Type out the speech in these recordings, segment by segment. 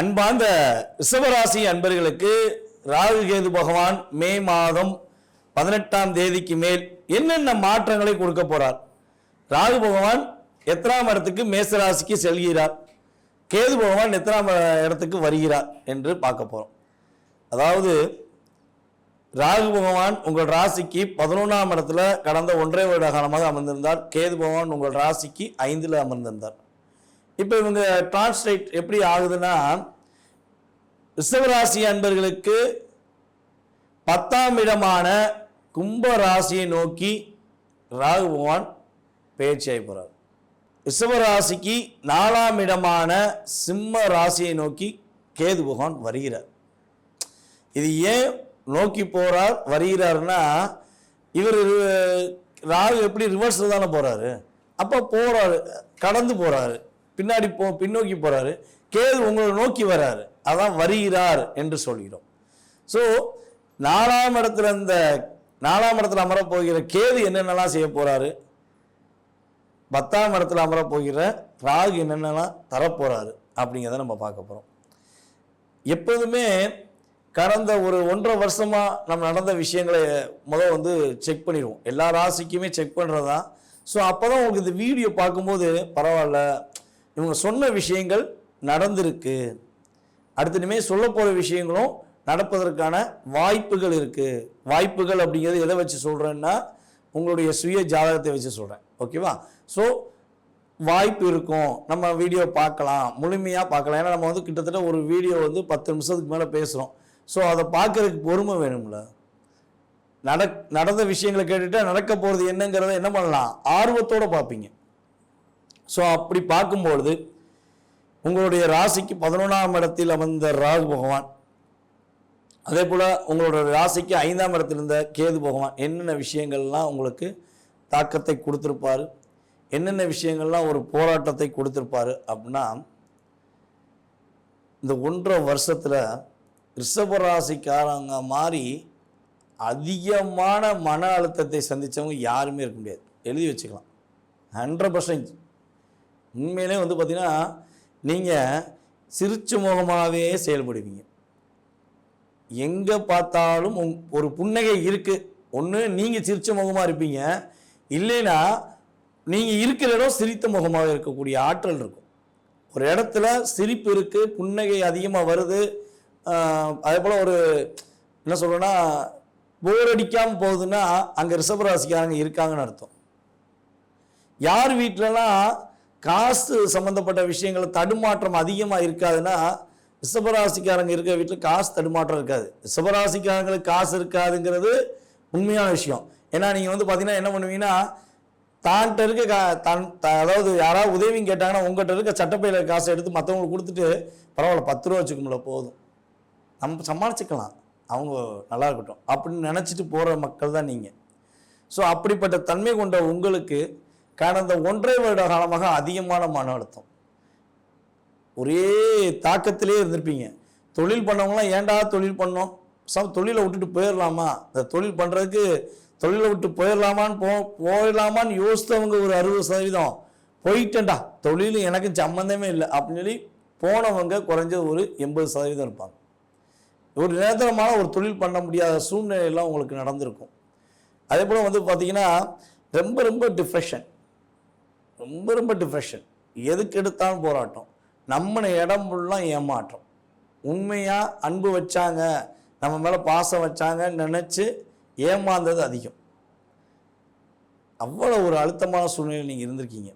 அன்பார்ந்த ரிஷபராசி அன்பர்களுக்கு ராகு கேது பகவான் மே மாதம் பதினெட்டாம் தேதிக்கு மேல் என்னென்ன மாற்றங்களை கொடுக்க போறார்? ராகு பகவான் எத்தனாம் இடத்துக்கு மேசராசிக்கு செல்கிறார்? கேது பகவான் எத்தனாம் இடத்துக்கு வருகிறார் என்று பார்க்க போறோம். அதாவது ராகு பகவான் உங்கள் ராசிக்கு பதினொன்றாம் இடத்துல கடந்த ஒன்றரை வருட காலமாக அமர்ந்திருந்தார். கேது பகவான் உங்கள் ராசிக்கு ஐந்தில் அமர்ந்திருந்தார். இப்போ இவங்க டிரான்ஸ்லேட் எப்படி ஆகுதுன்னா ரிஷவராசி அன்பர்களுக்கு பத்தாம் இடமான கும்ப ராசியை நோக்கி ராகு பகவான் பயிற்சியாகி போகிறார் ரிஷவராசிக்கு நாலாம் இடமான சிம்ம ராசியை நோக்கி கேது பகவான் வருகிறார். இது ஏன் நோக்கி போகிறார் வருகிறாருன்னா இவர் ராகு எப்படி ரிவர்ஸில் தானே போகிறாரு அப்போ போகிறாரு கடந்து போகிறாரு பின்னாடி போ பின்னோக்கி போகிறாரு கேது உங்களை நோக்கி வராரு. அதான் வருகிறார் என்று சொல்கிறோம். ஸோ நாலாம் இடத்துல இந்த நாலாம் இடத்துல அமரப்போகிற கேது என்னென்னலாம் செய்ய போகிறாரு பத்தாம் இடத்துல அமரப் போகிற ராகு என்னென்னலாம் தரப்போகிறாரு அப்படிங்கிறத நம்ம பார்க்க போகிறோம் எப்போதுமே கடந்த ஒரு ஒன்றரை வருஷமாக நம்ம நடந்த விஷயங்களை முதல் வந்து செக் பண்ணிடுவோம். எல்லா ராசிக்குமே செக் பண்ணுறது தான் ஸோ அப்போ தான் உங்களுக்கு இந்த வீடியோ பார்க்கும்போது பரவாயில்ல இவங்க சொன்ன விஷயங்கள் நடந்திருக்கு. அடுத்த இனிமேல் சொல்ல போகிற விஷயங்களும் நடப்பதற்கான வாய்ப்புகள் இருக்குது வாய்ப்புகள் அப்படிங்கிறது எதை வச்சு சொல்கிறேன்னா உங்களுடைய சுய ஜாதகத்தை வச்சு சொல்கிறேன் ஓகேவா ஸோ வாய்ப்பு இருக்கும். நம்ம வீடியோ பார்க்கலாம். முழுமையாக பார்க்கலாம். ஏன்னா நம்ம வந்து கிட்டத்தட்ட ஒரு வீடியோ வந்து பத்து நிமிஷத்துக்கு மேலே பேசுகிறோம் ஸோ அதை பார்க்குறதுக்கு பொறுமை வேணும்ல? நட நடந்த விஷயங்களை கேட்டுட்டு நடக்க போகிறது என்னங்கிறத என்ன பண்ணலாம்? ஆர்வத்தோடு பார்ப்பீங்க. ஸோ அப்படி பார்க்கும்பொழுது உங்களுடைய ராசிக்கு பதினொன்றாம் இடத்தில் அமர்ந்த ராகு பகவான். அதே போல் உங்களோட ராசிக்கு ஐந்தாம் இடத்தில் இருந்த கேது பகவான் என்னென்ன விஷயங்கள்லாம் உங்களுக்கு தாக்கத்தை கொடுத்துருப்பார்? என்னென்ன விஷயங்கள்லாம் ஒரு போராட்டத்தை கொடுத்துருப்பாரு? அப்படின்னா இந்த ஒன்றரை வருஷத்தில் ரிஷபராசிக்காரங்க மாதிரி அதிகமான மன அழுத்தத்தை சந்தித்தவங்க யாருமே இருக்க முடியாது. எழுதி வச்சுக்கலாம். ஹண்ட்ரட் பர்சன்ட் உண்மையிலே வந்து பார்த்திங்கன்னா நீங்கள் சிரிச்ச முகமாகவே செயல்படுவீங்க. எங்கே பார்த்தாலும் உங் ஒரு புன்னகை இருக்குது ஒன்று நீங்கள் சிரிச்ச முகமாக இருப்பீங்க. இல்லைன்னா நீங்கள் இருக்கிற இடம் சிரித்த முகமாக இருக்கக்கூடிய ஆற்றல் இருக்கும். ஒரு இடத்துல சிரிப்பு இருக்குது புன்னகை அதிகமாக வருது. அதே போல் ஒரு என்ன சொல்கிறேன்னா போர் அடிக்காமல் போகுதுன்னா அங்கே ரிஷபராசிக்காரங்க இருக்காங்கன்னு அர்த்தம். யார் வீட்டிலலாம் காசு சம்மந்தப்பட்ட விஷயங்கள் தடுமாற்றம் அதிகமாக இருக்காதுன்னா ரிஷபராசிக்காரங்க இருக்கிற வீட்டில் காசு தடுமாற்றம் இருக்காது. ரிஷபராசிக்காரங்களுக்கு காசு இருக்காதுங்கிறது உண்மையான விஷயம். ஏன்னா நீங்கள் வந்து பார்த்தீங்கன்னா என்ன பண்ணுவீங்கன்னா தான்கிட்ட இருக்க கா தன் த- அதாவது யாராவது உதவியும் கேட்டாங்கன்னா உங்கள்கிட்ட இருக்க சட்டப்பையில் காசை எடுத்து மற்றவங்களுக்கு கொடுத்துட்டு பரவாயில்ல பத்து ரூபா வச்சுக்கோங்கள போதும். நம்ம சமாளிச்சுக்கலாம். அவங்க நல்லா இருக்கட்டும். அப்படின்னு நினச்சிட்டு போகிற மக்கள் தான் நீங்கள் ஸோ அப்படிப்பட்ட தன்மை கொண்ட உங்களுக்கு கடந்த ஒன்றரை வருட காலமாக அதிகமான மன அழுத்தம். ஒரே தாக்கத்திலே இருந்திருப்பீங்க. தொழில் பண்ணவங்களாம் ஏன்டா தொழில் பண்ணோம்? சம் தொழிலை விட்டுட்டு போயிடலாமா? இந்த தொழில் பண்ணுறதுக்கு தொழிலை விட்டு போயிடலாமான்னு போ போயிடலாமான்னு யோசித்தவங்க ஒரு அறுபது சதவீதம். போயிட்டேன்டா தொழில் எனக்கு சம்மந்தமே இல்லை அப்படின்னு சொல்லி போனவங்க குறைஞ்சது ஒரு எண்பது சதவீதம் இருப்பாங்க. ஒரு நிரந்தரமான ஒரு தொழில் பண்ண முடியாத சூழ்நிலையெல்லாம் உங்களுக்கு நடந்திருக்கும். அதே போல் வந்து பார்த்தீங்கன்னா ரொம்ப ரொம்ப டிப்ரெஷன் ரொம்ப ரொம்ப டிப்ரெஷன் எதுக்கு எடுத்தாலும் போராட்டம். நம்மளை இடம் ஃபுல்லாக ஏமாற்றம். உண்மையாக அன்பு வச்சாங்க நம்ம மேலே பாசம் வச்சாங்கன்னு நினச்சி ஏமாந்தது அதிகம். அவ்வளோ ஒரு அழுத்தமான சூழ்நிலை நீங்கள் இருந்திருக்கீங்க.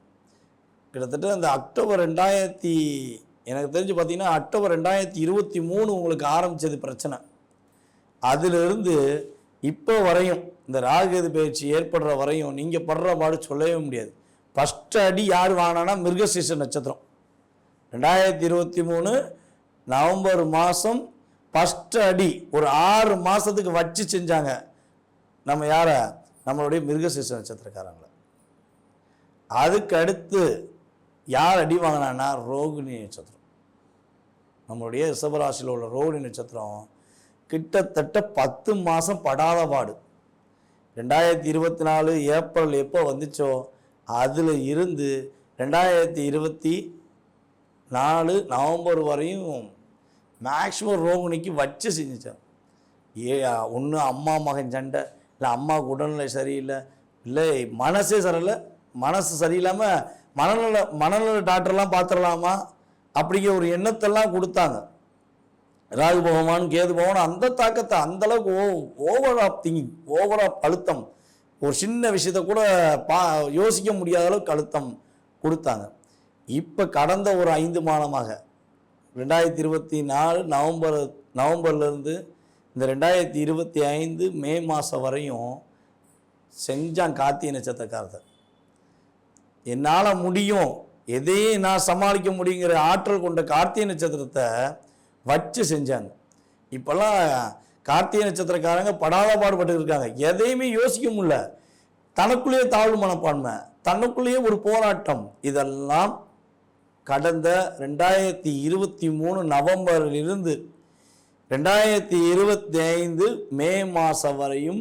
கிட்டத்தட்ட அந்த அக்டோபர் ரெண்டாயிரத்தி எனக்கு தெரிஞ்சு பார்த்தீங்கன்னா அக்டோபர் ரெண்டாயிரத்தி இருபத்தி மூணு உங்களுக்கு ஆரம்பித்தது பிரச்சனை. அதிலிருந்து இப்போ வரையும் இந்த ராகுகேது பயிற்சி ஏற்படுற வரையும் நீங்கள் படுற பாடு சொல்லவே முடியாது. ஃபஸ்ட்டு அடி யார் வாங்கினா மிருகசீச நட்சத்திரம். ரெண்டாயிரத்தி இருபத்தி மூணு நவம்பர் மாதம் ஃபஸ்ட்டு அடி ஒரு ஆறு மாதத்துக்கு வச்சு செஞ்சாங்க. நம்ம யாரை? நம்மளுடைய மிருகசீச நட்சத்திரக்காரங்களை. அதுக்கு அடுத்து யார் அடி வாங்கினான்னா ரோகிணி நட்சத்திரம். நம்மளுடைய ரிஷபராசியில் உள்ள ரோகிணி நட்சத்திரம் கிட்டத்தட்ட பத்து மாதம் படாத பாடு. ரெண்டாயிரத்தி இருபத்தி நாலு ஏப்ரல் எப்போ வந்துச்சோ? அதில் இருந்து ரெண்டாயிரத்தி இருபத்தி நாலு நவம்பர் வரையும் மேக்ஸிமம் ரோகிணிக்கு வச்சு செஞ்சுச்சார் ஏ ஒன்று அம்மா மகன் சண்டை இல்லை அம்மாவுக்கு உடல்நிலை சரியில்லை இல்லை மனசே சரியில்லை மனசு சரியில்லாமல் மனநல மனநல டாக்டர்லாம் பார்த்துடலாமா அப்படிங்கிற ஒரு எண்ணத்தெல்லாம் கொடுத்தாங்க. ராகு பகவான் கேது பகவான் அந்த தாக்கத்தை அந்த அளவுக்கு ஓ over of thinking over of அழுத்தம். ஒரு சின்ன விஷயத்த கூட பா யோசிக்க முடியாத அளவுக்கு அழுத்தம் கொடுத்தாங்க. இப்போ கடந்த ஒரு ஐந்து மாதமாக ரெண்டாயிரத்தி இருபத்தி நாலு நவம்பர் நவம்பர்லேருந்து இந்த ரெண்டாயிரத்தி இருபத்தி ஐந்து மே மாதம் வரையும் செஞ்சான் கார்த்திகை நட்சத்திரக்காரத்தை என்னால் முடியும் எதையும் நான் சமாளிக்க முடியுங்கிற ஆற்றல் கொண்ட கார்த்திகை நட்சத்திரத்தை வச்சு செஞ்சாங்க. இப்போல்லாம் கார்த்திகை நட்சத்திரக்காரங்க படாத பாடுபட்டு இருக்காங்க. எதையுமே யோசிக்க முடியல. தனக்குள்ளேயே தாழ்வு மனப்பான்மை தனக்குள்ளேயே ஒரு போராட்டம். இதெல்லாம் கடந்த ரெண்டாயிரத்தி இருபத்தி மூணு நவம்பரிலிருந்து ரெண்டாயிரத்தி இருபத்தி ஐந்து மே மாதம் வரையும்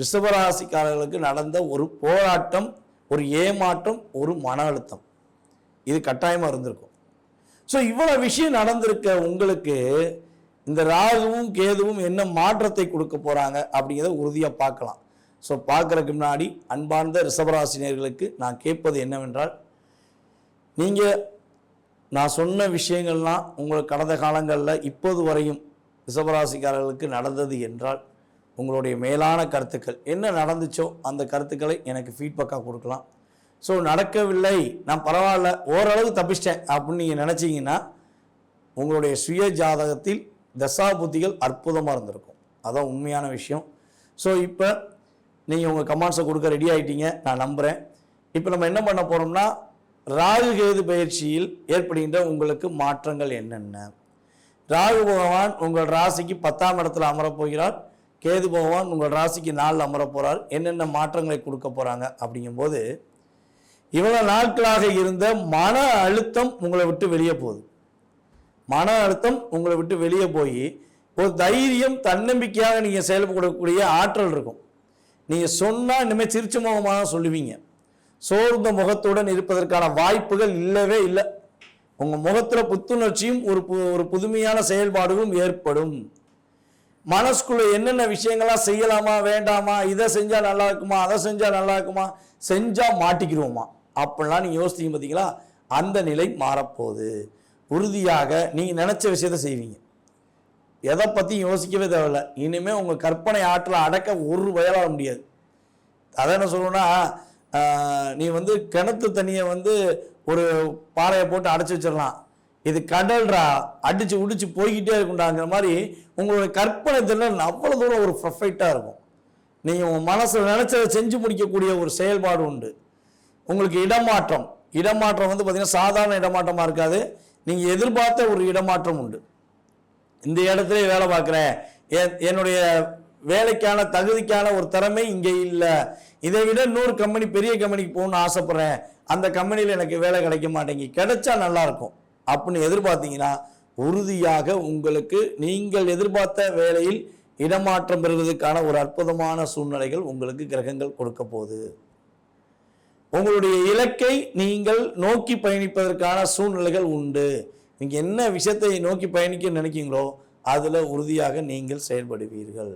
ரிஷபராசிக்காரர்களுக்கு நடந்த ஒரு போராட்டம் ஒரு ஏமாற்றம் ஒரு மன அழுத்தம். இது கட்டாயமாக இருந்திருக்கும். ஸோ இவ்வளோ விஷயம் நடந்திருக்க உங்களுக்கு இந்த ராகுவும் கேதுவும் என்ன மாற்றத்தை கொடுக்க போகிறாங்க அப்படிங்கிறத உறுதியாக பார்க்கலாம். ஸோ பார்க்குறதுக்கு முன்னாடி அன்பார்ந்த ரிஷபராசினியர்களுக்கு நான் கேட்பது என்னவென்றால் நீங்கள் நான் சொன்ன விஷயங்கள்லாம் உங்களுக்கு கடந்த காலங்களில் இப்போது வரையும் ரிஷபராசிக்காரர்களுக்கு நடந்தது என்றால் உங்களுடைய மேலான கருத்துக்கள் என்ன நடந்துச்சோ அந்த கருத்துக்களை எனக்கு ஃபீட்பேக்காக கொடுக்கலாம். ஸோ நடக்கவில்லை நான் பரவாயில்ல ஓரளவு தப்பிச்சிட்டேன் அப்படின்னு நீங்கள் நினச்சிங்கன்னா உங்களுடைய சுய ஜாதகத்தில் தசாபுத்திகள் அற்புதமாக இருந்திருக்கும். அதான் உண்மையான விஷயம். ஸோ இப்போ நீங்கள் உங்கள் கமாண்ட்ஸை கொடுக்க ரெடி ஆகிட்டீங்க நான் நம்புகிறேன் இப்போ நம்ம என்ன பண்ண போகிறோம்னா ராகு கேது பயிற்சியில் ஏற்படுகின்ற உங்களுக்கு மாற்றங்கள் என்னென்ன? ராகு பகவான் உங்கள் ராசிக்கு பத்தாம் இடத்துல அமரப்போகிறார் கேது பகவான் உங்கள் ராசிக்கு நாளில் அமரப்போகிறார் என்னென்ன மாற்றங்களை கொடுக்க போகிறாங்க அப்படிங்கும்போது இவ்வளோ நாட்களாக இருந்த மன அழுத்தம் உங்களை விட்டு வெளியே போகுது. மன அழுத்தம் உங்களை விட்டு வெளியே போய் ஒரு தைரியம் தன்னம்பிக்கையாக நீங்கள் செயல்படக்கூடிய ஆற்றல் இருக்கும். நீங்கள் சொன்னால் இனிமேல் சிரிச்ச முகமாக சொல்லுவீங்க. சோர்ந்த முகத்துடன் இருப்பதற்கான வாய்ப்புகள் இல்லவே இல்லை. உங்கள் முகத்தில் புத்துணர்ச்சியும் ஒரு பு- ஒரு புதுமையான செயல்பாடுகளும் ஏற்படும். மனசுக்குள்ள என்னென்ன விஷயங்கள்லாம் செய்யலாமா வேண்டாமா இதை செஞ்சால் நல்லா இருக்குமா அதை செஞ்சால் நல்லா இருக்குமா செஞ்சால் மாட்டிக்கிடுவோமா? அப்படிலாம் நீங்கள் யோசித்தீங்க பார்த்தீங்களா அந்த நிலை மாறப்போகுது. உறுதியாக நீங்கள் நினச்ச விஷயத்தை செய்வீங்க. எதை பற்றியும் யோசிக்கவே தேவையில்ல. இனிமேல் உங்கள் கற்பனை ஆற்றலை அடக்க ஒரு வயலாக முடியாது. அதை என்ன சொல்லணும்னா நீ வந்து கிணத்து தண்ணியை வந்து ஒரு பாறையை போட்டு அடைச்சி வச்சிடலாம். இது கடல்ரா அடித்து உடிச்சு போய்கிட்டே இருக்குண்டாங்கிற மாதிரி உங்களுடைய கற்பனை திறன் அவ்வளோ தூரம் ஒரு பர்ஃபெக்டாக இருக்கும். நீங்கள் உங்கள் மனசில் நினச்சதை செஞ்சு முடிக்கக்கூடிய ஒரு செயல்பாடு உண்டு. உங்களுக்கு இடமாற்றம். இடமாற்றம் வந்து பார்த்திங்கன்னா சாதாரண இடமாற்றமாக இருக்காது. நீங்கள் எதிர்பார்த்த ஒரு இடமாற்றம் உண்டு. இந்த இடத்துல வேலை பார்க்குறேன். என் என்னுடைய வேலைக்கான தகுதிக்கான ஒரு திறமை இங்கே இல்லை. இதை விட நூறு கம்பெனி பெரிய கம்பெனிக்கு போகணும்னு ஆசைப்பட்றேன். அந்த கம்பெனியில் எனக்கு வேலை கிடைக்க மாட்டேங்கி கிடைச்சா நல்லாயிருக்கும் அப்படின்னு எதிர்பார்த்தீங்கன்னா உறுதியாக உங்களுக்கு நீங்கள் எதிர்பார்த்த வேலையில் இடமாற்றம் பெறுவதற்கான ஒரு அற்புதமான சூழ்நிலைகள் உங்களுக்கு கிரகங்கள் கொடுக்க போகுது. உங்களுடைய இலக்கை நீங்கள் நோக்கி பயணிப்பதற்கான சூழ்நிலைகள் உண்டு. நீங்கள் என்ன விஷயத்தை நோக்கி பயணிக்க நினைக்கிறீங்களோ அதில் உறுதியாக நீங்கள் செயல்படுவீர்கள்.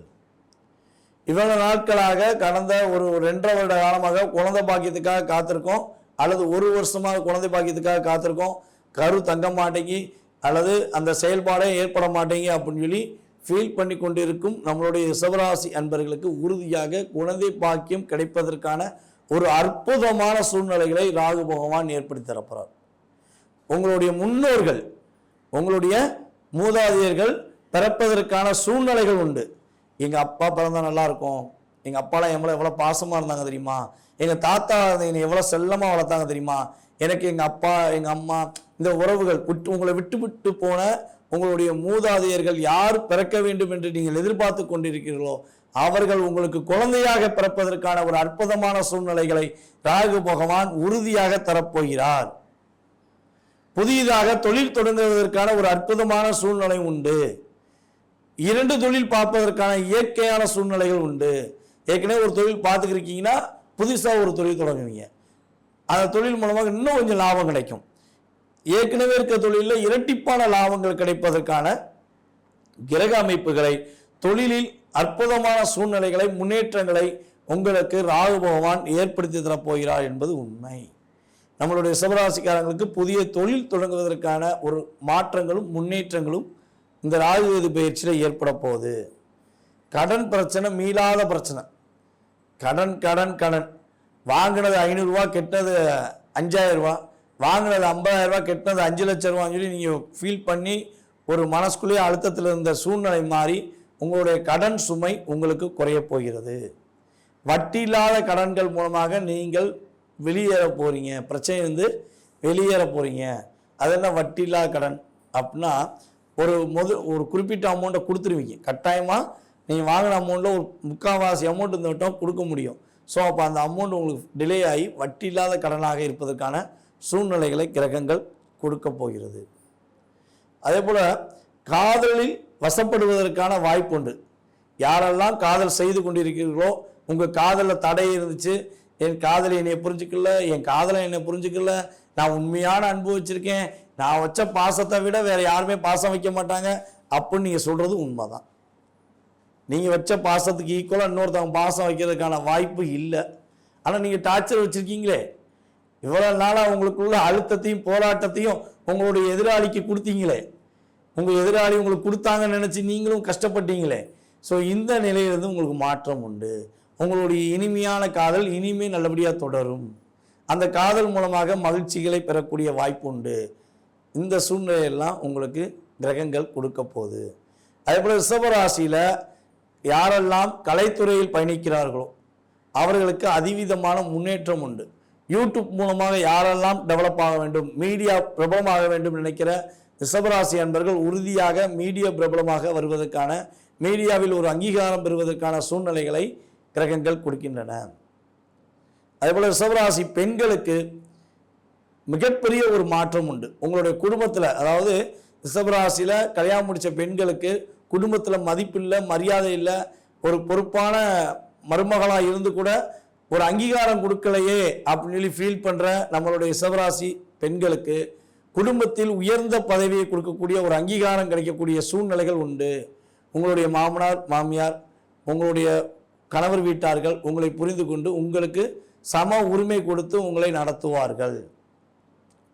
இவ்வளவு நாட்களாக கடந்த ஒரு ஒரு ரெண்டரை வருட காலமாக குழந்தை பாக்கியத்துக்காக காத்திருக்கோம். அல்லது ஒரு வருஷமாக குழந்தை பாக்கியத்துக்காக காத்திருக்கோம். கரு தங்க மாட்டேங்கி அல்லது அந்த செயல்பாடே ஏற்பட மாட்டேங்கி அப்படின்னு சொல்லி ஃபீல் பண்ணி கொண்டிருக்கும் நம்மளுடைய சிவராசி அன்பர்களுக்கு உறுதியாக குழந்தை பாக்கியம் கிடைப்பதற்கான ஒரு அற்புதமான சூழ்நிலைகளை ராகு பகவான் ஏற்படுத்தி தரப்போறார். உங்களுடைய முன்னோர்கள் உங்களுடைய மூதாதையர்கள் பிறப்பதற்கான சூழ்நிலைகள் உண்டு. எங்கள் அப்பா பிறந்தா நல்லா இருக்கும். எங்க அப்பாலாம் எவ்வளோ எவ்வளோ பாசமாக இருந்தாங்க தெரியுமா? எங்கள் தாத்தா என்னை எவ்வளோ செல்லமாக வளர்த்தாங்க தெரியுமா? எனக்கு எங்கள் அப்பா எங்கள் அம்மா இந்த உறவுகள் விட்டு உங்களை விட்டு விட்டு போன உங்களுடைய மூதாதையர்கள் யார் பிறக்க வேண்டும் என்று நீங்கள் எதிர்பார்த்து கொண்டிருக்கிறீர்களோ அவர்கள் உங்களுக்கு குழந்தையாக பிறப்பதற்கான ஒரு அற்புதமான சூழ்நிலைகளை ராகு பகவான் உறுதியாக தரப்போகிறார். புதியதாக தொழில் தொடங்குவதற்கான ஒரு அற்புதமான சூழ்நிலை உண்டு. இரண்டு தொழில் பார்ப்பதற்கான இயற்கையான சூழ்நிலைகள் உண்டு. ஏற்கனவே ஒரு தொழில் பார்த்துக்கிருக்கீங்கன்னா புதுசாக ஒரு தொழில் தொடங்குவீங்க. அந்த தொழில் மூலமாக இன்னும் கொஞ்சம் லாபம் கிடைக்கும். ஏற்கனவே இருக்க தொழிலில் இரட்டிப்பான லாபங்கள் கிடைப்பதற்கான கிரக அமைப்புகளை தொழிலில் அற்புதமான சூழ்நிலைகளை முன்னேற்றங்களை உங்களுக்கு ராகு பகவான் ஏற்படுத்தி தரப்போகிறார் என்பது உண்மை. நம்மளுடைய சிவராசிக்காரங்களுக்கு புதிய தொழில் தொடங்குவதற்கான ஒரு மாற்றங்களும் முன்னேற்றங்களும் இந்த ராகு கேது பயிற்சியில் ஏற்பட போகுது. கடன் பிரச்சனை மீளாத பிரச்சனை. கடன் கடன் கடன். வாங்கினது ஐநூறுரூவா கெட்டது அஞ்சாயிரரூவா ரூபா. வாங்கினது ஐம்பதாயிரரூவா கெட்டினது அஞ்சு லட்ச ரூபான்னு சொல்லி நீங்கள் ஃபீல் பண்ணி ஒரு மனசுக்குள்ளேயே அழுத்தத்தில் இருந்த சூழ்நிலை மாறி உங்களுடைய கடன் சுமை உங்களுக்கு குறையப் போகிறது. வட்டி இல்லாத கடன்கள் மூலமாக நீங்கள் வெளியேற போகிறீங்க பிரச்சனையிலிருந்து வெளியேற போகிறீங்க அது என்ன வட்டி இல்லாத கடன்? அப்படின்னா ஒரு முது ஒரு குறிப்பிட்ட அமௌண்ட்டை கொடுத்துருவீங்க. கட்டாயமாக நீங்கள் வாங்கின அமௌண்ட்டில் ஒரு முக்கால்வாசி அமௌண்ட் இந்த வட்டம் கொடுக்க முடியும். ஸோ அப்போ அந்த அமௌண்ட் உங்களுக்கு டிலே ஆகி வட்டி இல்லாத கடனாக இருப்பதற்கான சூழ்நிலைகளை கிரகங்கள் கொடுக்க போகிறது. அதே போல் காதலில் வசப்படுவதற்கான வாய்ப்பு உண்டு யாரெல்லாம் காதல் செய்து கொண்டிருக்கிறீர்களோ உங்கள் காதலில் தடை இருந்துச்சு என் காதலை என்னை புரிஞ்சுக்கல என் காதலை என்னை புரிஞ்சுக்கல நான் உண்மையான அனுபவிச்சிருக்கேன் வச்சுருக்கேன் நான் வச்ச பாசத்தை விட வேறு யாருமே பாசம் வைக்க மாட்டாங்க அப்படின்னு நீங்கள் சொல்கிறது உண்மை தான் நீங்கள் வச்ச பாசத்துக்கு ஈக்குவலாக இன்னொருத்தவங்க பாசம் வைக்கிறதுக்கான வாய்ப்பு இல்லை. ஆனால் நீங்கள் டார்ச்சர் வச்சுருக்கீங்களே. இவ்வளோ நாளாக உங்களுக்குள்ள அழுத்தத்தையும் போராட்டத்தையும் உங்களுடைய எதிராளிக்கு கொடுத்தீங்களே. உங்கள் எதிராளி உங்களுக்கு கொடுத்தாங்கன்னு நினச்சி நீங்களும் கஷ்டப்பட்டீங்களே. ஸோ இந்த நிலையிலிருந்து உங்களுக்கு மாற்றம் உண்டு. உங்களுடைய இனிமையான காதல் இனிமே நல்லபடியாக தொடரும். அந்த காதல் மூலமாக மகிழ்ச்சிகளை பெறக்கூடிய வாய்ப்பு உண்டு. இந்த சூழ்நிலையெல்லாம் உங்களுக்கு கிரகங்கள் கொடுக்க போகுது. அதே போல் ரிஷபராசியில் யாரெல்லாம் கலைத்துறையில் பயணிக்கிறார்களோ அவர்களுக்கு அதிவிதமான முன்னேற்றம் உண்டு. யூடியூப் மூலமாக யாரெல்லாம் டெவலப் ஆக வேண்டும் மீடியா பிரபலமாக வேண்டும் நினைக்கிற ரிஷபராசி அன்பர்கள் உறுதியாக மீடியா பிரபலமாக வருவதற்கான மீடியாவில் ஒரு அங்கீகாரம் பெறுவதற்கான சூழ்நிலைகளை கிரகங்கள் கொடுக்கின்றன. அதேபோல் ரிஷபராசி பெண்களுக்கு மிகப்பெரிய ஒரு மாற்றம் உண்டு. உங்களுடைய குடும்பத்தில் அதாவது ரிஷபராசியில் கல்யாணம் முடித்த பெண்களுக்கு குடும்பத்தில் மதிப்பில்லை மரியாதை இல்லை ஒரு பொறுப்பான மருமகளாக இருந்து கூட ஒரு அங்கீகாரம் கொடுக்கலையே அப்படின்னு சொல்லி ஃபீல் பண்ணுற நம்மளுடைய ரிஷபராசி பெண்களுக்கு குடும்பத்தில் உயர்ந்த பதவியை கொடுக்கக்கூடிய ஒரு அங்கீகாரம் கிடைக்கக்கூடிய சூழ்நிலைகள் உண்டு. உங்களுடைய மாமனார் மாமியார் உங்களுடைய கணவர் வீட்டார்கள் உங்களை புரிந்து கொண்டு உங்களுக்கு சம உரிமை கொடுத்து உங்களை நடத்துவார்கள்.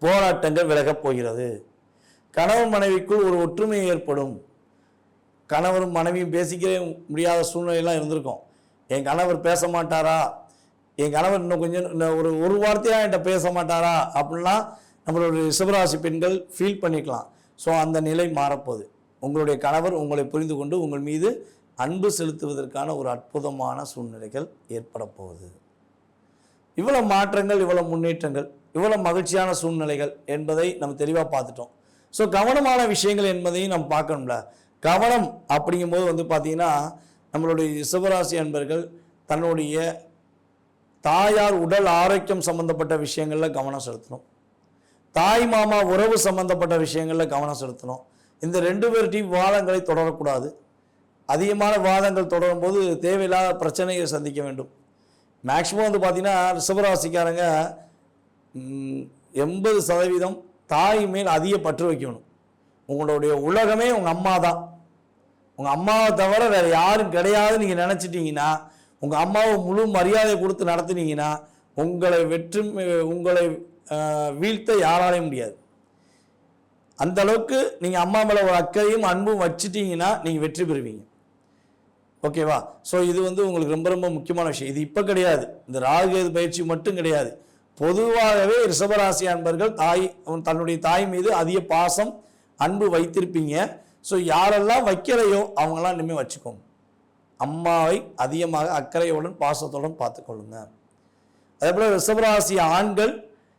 போராட்டங்கள் விலகப் போகிறது. கணவன் மனைவிக்குள் ஒரு ஒற்றுமை ஏற்படும். கணவரும் மனைவியும் பேசிக்கவே முடியாத சூழ்நிலையெல்லாம் இருந்திருக்கும். என் கணவர் பேச மாட்டாரா? என் கணவர் இன்னும் கொஞ்சம் இன்னும் ஒரு ஒரு வார்த்தையாக என்கிட்ட பேச மாட்டாரா? அப்படின்லாம் நம்மளுடைய ரிஷபராசி பெண்கள் ஃபீல் பண்ணிக்கலாம். ஸோ அந்த நிலை மாறப்போகுது. உங்களுடைய கணவர் உங்களை புரிந்து கொண்டு உங்கள் மீது அன்பு செலுத்துவதற்கான ஒரு அற்புதமான சூழ்நிலைகள் ஏற்பட போகுது இவ்வளோ மாற்றங்கள் இவ்வளோ முன்னேற்றங்கள் இவ்வளோ மகிழ்ச்சியான சூழ்நிலைகள் என்பதை நம்ம தெளிவாக பார்த்துட்டோம். ஸோ கவனமான விஷயங்கள் என்பதையும் நம்ம பார்க்கணும்ல. கவனம் அப்படிங்கும்போது வந்து பார்த்திங்கன்னா நம்மளுடைய சிவராசி அன்பர்கள் தன்னுடைய தாயார் உடல் ஆரோக்கியம் சம்பந்தப்பட்ட விஷயங்களில் கவனம் செலுத்தணும். தாய் மாமா உறவு சம்பந்தப்பட்ட விஷயங்களில் கவனம் செலுத்தணும். இந்த ரெண்டு பேர்கிட்டையும் வாதங்களை தொடரக்கூடாது. அதிகமான வாதங்கள் தொடரும் போது தேவையில்லாத பிரச்சனையை சந்திக்க வேண்டும். மேக்ஸிமம் வந்து பார்த்திங்கன்னா ரிஷபராசிக்காரங்க எண்பது சதவீதம் தாய் மேல் அதிக பற்று வைக்கணும். உங்களுடைய உலகமே உங்கள் அம்மா தான். உங்கள் அம்மாவை தவிர வேறு யாரும் கிடையாதுன்னு நீங்கள் நினச்சிட்டிங்கன்னா உங்கள் அம்மாவை முழு மரியாதை கொடுத்து நடத்துனீங்கன்னா உங்களை வெற்றி உங்களை வீழ்த்த யாராலையும் முடியாது. அந்த அளவுக்கு நீங்கள் அம்மா மேலே ஒரு அக்கறையும் அன்பும் வச்சுட்டீங்கன்னா நீங்கள் வெற்றி பெறுவீங்க. ஓகேவா? ஸோ இது வந்து உங்களுக்கு ரொம்ப ரொம்ப முக்கியமான விஷயம். இது இப்போ கிடையாது. இந்த ராகுகேது பயிற்சி மட்டும் கிடையாது. பொதுவாகவே ரிஷபராசி அன்பர்கள் தாய் தன்னுடைய தாய் மீது அதிக பாசம் அன்பு வைத்திருப்பீங்க. ஸோ யாரெல்லாம் வைக்கலையோ அவங்களாம் இனிமேல் வச்சுக்கோங்க. அம்மாவை அதிகமாக அக்கறையுடன் பாசத்துடன் பார்த்துக்கொள்ளுங்க. அதே போல் ரிஷபராசி ஆண்கள்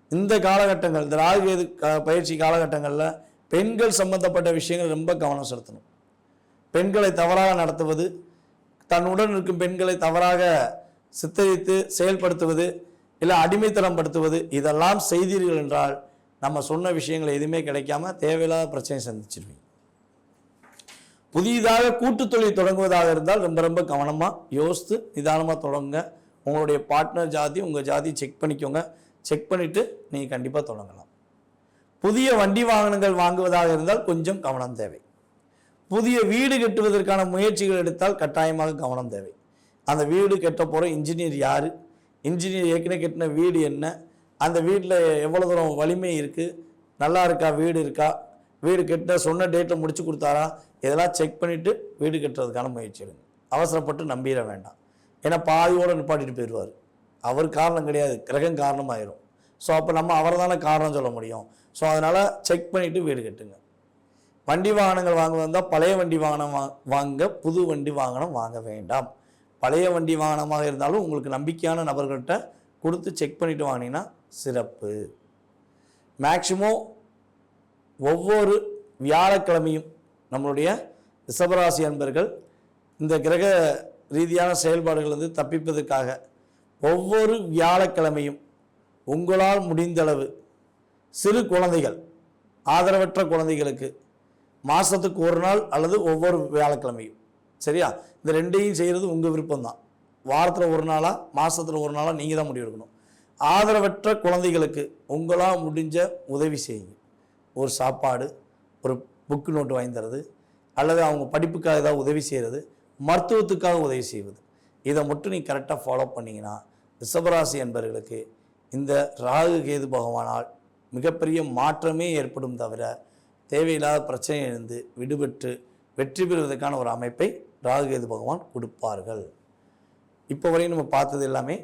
இந்த காலகட்டங்கள் இந்த ராகுகேது க- பயிற்சி காலகட்டங்களில் பெண்கள் சம்பந்தப்பட்ட விஷயங்கள் ரொம்ப கவனம் செலுத்தணும். பெண்களை தவறாக நடத்துவது தன்னுடன் இருக்கும் பெண்களை தவறாக சித்தரித்து செயல்படுத்துவது இல்லை அடிமைத்தனம் படுத்துவது இதெல்லாம் செய்தீர்கள் என்றால் நம்ம சொன்ன விஷயங்கள் எதுவுமே கிடைக்காம தேவையில்லாத பிரச்சனை சந்திச்சிருவீங்க. புதிதாக கூட்டுத் தொழில் தொடங்குவதாக இருந்தால் ரொம்ப ரொம்ப கவனமாக யோசித்து நிதானமாக தொடங்குங்க. உங்களுடைய பார்ட்னர் ஜாதி உங்கள் ஜாதி செக் பண்ணிக்கோங்க. செக் பண்ணிவிட்டு நீங்கள் கண்டிப்பாக தொடங்கலாம். புதிய வண்டி வாகனங்கள் வாங்குவதாக இருந்தால் கொஞ்சம் கவனம் தேவை. புதிய வீடு கட்டுவதற்கான முயற்சிகள் எடுத்தால் கட்டாயமாக கவனம் தேவை. அந்த வீடு கட்ட போகிற இன்ஜினியர் யார்? இன்ஜினியர் ஏற்கனவே கட்டின வீடு என்ன? அந்த வீட்டில் எவ்வளோ தூரம் வலிமை இருக்குது நல்லா இருக்கா? வீடு இருக்கா? வீடு கட்ட சொன்ன டேட்டில் முடிச்சு கொடுத்தாரா? இதெல்லாம் செக் பண்ணிவிட்டு வீடு கட்டுறதுக்கான முயற்சி எடுங்க. அவசரப்பட்டு நம்பிட வேண்டாம். ஏன்னா பாதியோடு நிப்பாட்டிட்டு போயிடுவார் அவர் காரணம் கிடையாது கிரகம் காரணமாயிரும். ஸோ அப்போ நம்ம அவரை தானே காரணம் சொல்ல முடியும். ஸோ அதனால் செக் பண்ணிவிட்டு வீடு கட்டுங்க. வண்டி வாகனங்கள் வாங்க வந்தால் பழைய வண்டி வாகனம் வா- வாங்க புது வண்டி வாகனம் வாங்க வேண்டாம். பழைய வண்டி வாகனமாக இருந்தாலும் உங்களுக்கு நம்பிக்கையான நபர்கள்ட்ட கொடுத்து செக் பண்ணிவிட்டு வாங்கினீங்கன்னா சிறப்பு. மேக்சிமம் ஒவ்வொரு வியாழக்கிழமையும் நம்மளுடைய ரிஷபராசி அன்பர்கள் இந்த கிரக ரீதியான செயல்பாடுகள் வந்து தப்பிப்பதற்காக ஒவ்வொரு வியாழக்கிழமையும் உங்களால் முடிந்தளவு சிறு குழந்தைகள் ஆதரவற்ற குழந்தைகளுக்கு மாதத்துக்கு ஒரு நாள் அல்லது ஒவ்வொரு வியாழக்கிழமையும். சரியா? இந்த ரெண்டையும் செய்கிறது உங்கள் விருப்பம்தான். வாரத்தில் ஒரு நாளாக மாதத்தில் ஒரு நாளாக நீங்கள் தான் முடிவெடுக்கணும் ஆதரவற்ற குழந்தைகளுக்கு உங்களால் முடிஞ்ச உதவி செய்யுங்க. ஒரு சாப்பாடு ஒரு புக்கு நோட்டு வாங்கி தரது அல்லது அவங்க படிப்புக்காக ஏதாவது உதவி செய்கிறது மருத்துவத்துக்காக உதவி செய்வது. இதை மட்டும் நீ கரெக்டாக ஃபாலோ பண்ணிங்கன்னா ரிஷபராசி என்பவர்களுக்கு இந்த ராகு கேது பகவானால் மிகப்பெரிய மாற்றமே ஏற்படும் தவிர தேவையில்லாத பிரச்சனையிலிருந்து விடுபட்டு வெற்றி பெறுவதற்கான ஒரு அமைப்பை ராகு கேது பகவான் கொடுப்பார்கள். இப்போ வரையும் நம்ம பார்த்தது எல்லாமே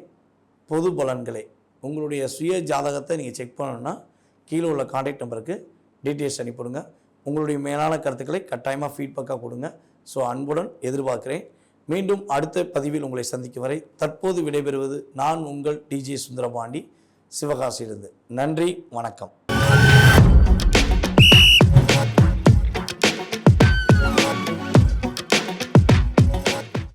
பொது பலன்களே. உங்களுடைய சுய ஜாதகத்தை நீங்கள் செக் பண்ணணும்னா கீழே உள்ள காண்டாக்ட் நம்பருக்கு டீட்டெயில்ஸ் அனுப்பிவிடுங்க. உங்களுடைய மேலான கருத்துக்களை கட்டாயமாக ஃபீட்பேக்காக கொடுங்க. ஸோ அன்புடன் எதிர்பார்க்கிறேன். மீண்டும் அடுத்த பதிவில் உங்களை சந்திக்கும் வரை தற்போது விடைபெறுவது நான் உங்கள் டிஜே சுந்தரபாண்டி. சிவகாசியிலிருந்து. நன்றி வணக்கம்.